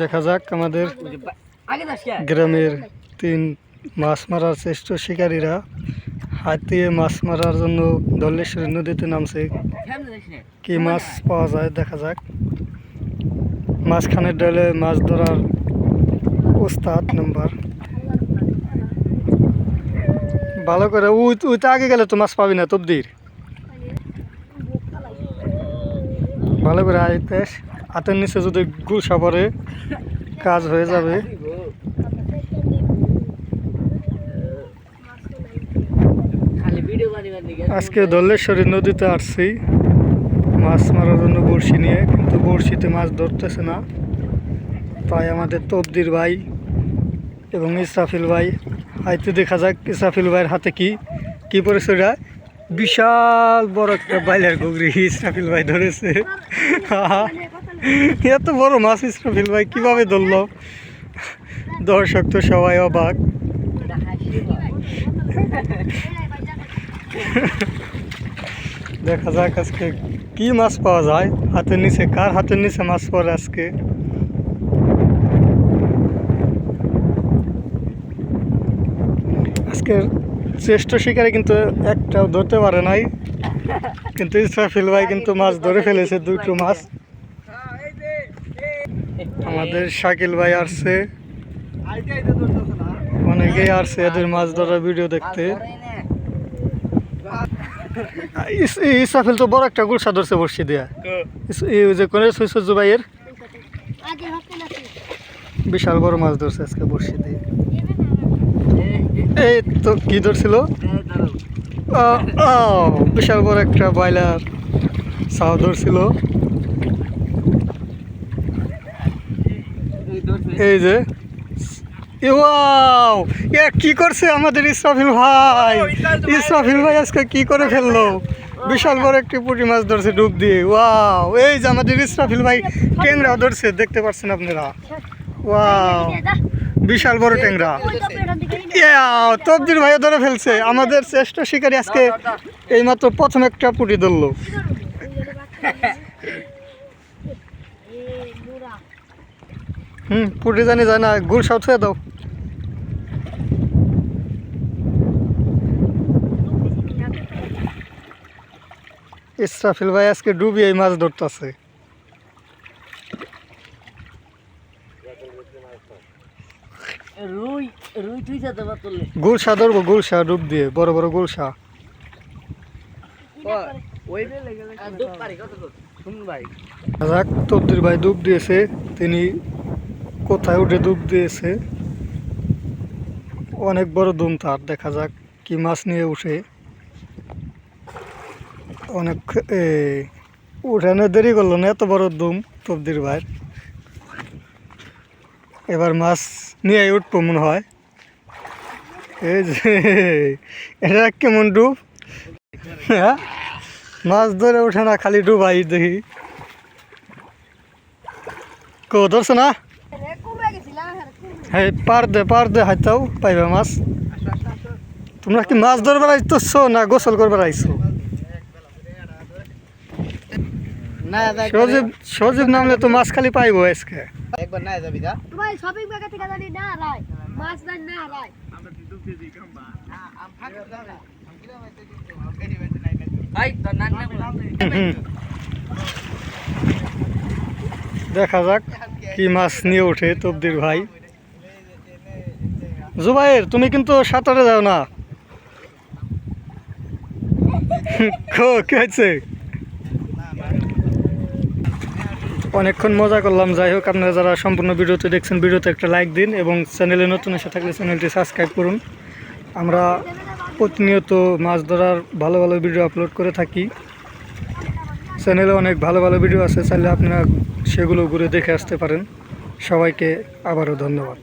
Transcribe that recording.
দেখা যাক আমাদের গ্রামের তিন মাছ মারার শ্রেষ্ঠ শিকারীরা। হাতিয়ে মাছ মারার জন্য দল্লেশ্বরী নদীতে নামছে। কি মাছ পাওয়া যায় দেখা যাক। মাঝখানের ডালে মাছ ধরার ওস্তাদ নাম্বার। ভালো করে উই উইতে আগে গেলে তো মাছ পাবি না তবদির ভালো করে আইতে হাতের নিচে যদি গুলসা পরে কাজ হয়ে যাবে। আজকে দল্লেশ্বরী নদীতে আসছি। মাছ মারার জন্য বড়শি নিয়ে কিন্তু বড়শিতে মাছ ধরতেছে না। তাই আমাদের তবদির ভাই এবং ইসরাফিল ভাই। হাইতে দেখা যাক ইসরাফিল ভাইয়ের হাতে কি কি পড়েছে ওটা। বিশাল বড় একটা বাইলের গুগরি ইসরাফিল ভাই ধরেছে। এত বড় মাছ ইসরাফিল ভাই, কীভাবে ধরলো? দর্শক তো সবাই অবাক। দেখা যাক আজকে কি মাছ পাওয়া যায়, হাতের নিচে, কার হাতের নিচে মাছ পড়ে আজকে? আজকের শ্রেষ্ঠ শিকারে কিন্তু একটাও ধরতে পারে নাই, কিন্তু ইসরাফিল ভাই কিন্তু মাছ ধরে ফেলেছে, দুটো মাছ। আমাদের শাকিল ভাই আসছে। অনেকেই আসছে এদের মাছ ধরার ভিডিও দেখতে। আর ধরে না। ইস- এই ইসরাফিল তো বড় একটা গুলশা ধরছে বসছি দিয়া। যে কোনে হতে নাকি বিশাল বড় মাছ ধরছে আজকে বসছি দিয়ে। এই, তো কি ধরছিল? বিশাল বড় একটা বয়লার সাও ধরছিল। এই যে। ওয়াও, এ কি করছে আমাদের ইসরাফিল ভাই? ইসরাফিল ভাই আজকে কি করে ফেলল? বিশাল বড় একটি পুঁটি মাছ ধরছে ডুব দিয়ে। ওয়াও, এই যে আমাদের ইসরাফিল ভাই ট্যাংরা ধরছে, দেখতে পাচ্ছেন আপনারা? ওয়াও, বিশাল বড় ট্যাংরা। তবদির ভাইও ধরে ফেলছে। আমাদের শ্রেষ্ঠ শিকারী আজকে এইমাত্র প্রথম একটা পুঁটি ধরলো। হুম পুঁটি জানি যায় না গুড় সব ছুঁয়ে দাও। ইসরাফিল ভাই আজকে ডুবি এই মাছ ধরতেছে। রুই রুই তুই যেতে পারলে গুলশা ধরবো গুলশা ডুব দিয়ে বড় বড় গুলশা ভাই যাক তবদির ভাই ডুব দিয়েছে তিনি কোথায় উঠে ডুব দিয়েছে। অনেক বড় দুম তার, দেখা যাক কি মাছ নিয়ে উঠে। অনেক উঠানে দেরি করল না, এত বড় দুম তবদির ভাই। এবার মাছ নিয়ে উঠবো মনে হয়। এই যে, এটা কেমন ডুব? হ্যাঁ? মাছ ধরে ওঠে না, খালি ডুবাই দেখি। কো ধরছে না? হ্যাঁ পার দে পার দে হাইতাও পাইবা মাছ। তোমরা কি মাছ ধরবার আইতেছো না গোসল করবার আইছো? সজীব সজীব নামলে তো মাছ খালি পাইবো আজকে। একবার না যাবি দা তোমার শপিং ব্যাগে থেকে জানি না রায়। মাছ না না। দেখা যাক কি মাছ নিয়ে ওঠে তবদির ভাই। জুবাইর, তুমি কিন্তু সাঁতারে যাও না। অনেকক্ষণ মজা করলাম। যাই হোক, আপনারা যারা সম্পূর্ণ ভিডিওতে দেখছেন, ভিডিওতে একটা লাইক দিন এবং চ্যানেলে নতুন এসে থাকলে চ্যানেলটি সাবস্ক্রাইব করুন। আমরা প্রতিনিয়ত মাছ ধরার ভালো ভালো ভিডিও আপলোড করে থাকি। চ্যানেলে অনেক ভালো ভালো ভিডিও আছে, চাইলে আপনারা সেগুলো ঘুরে দেখে আসতে পারেন। সবাইকে আবারও ধন্যবাদ।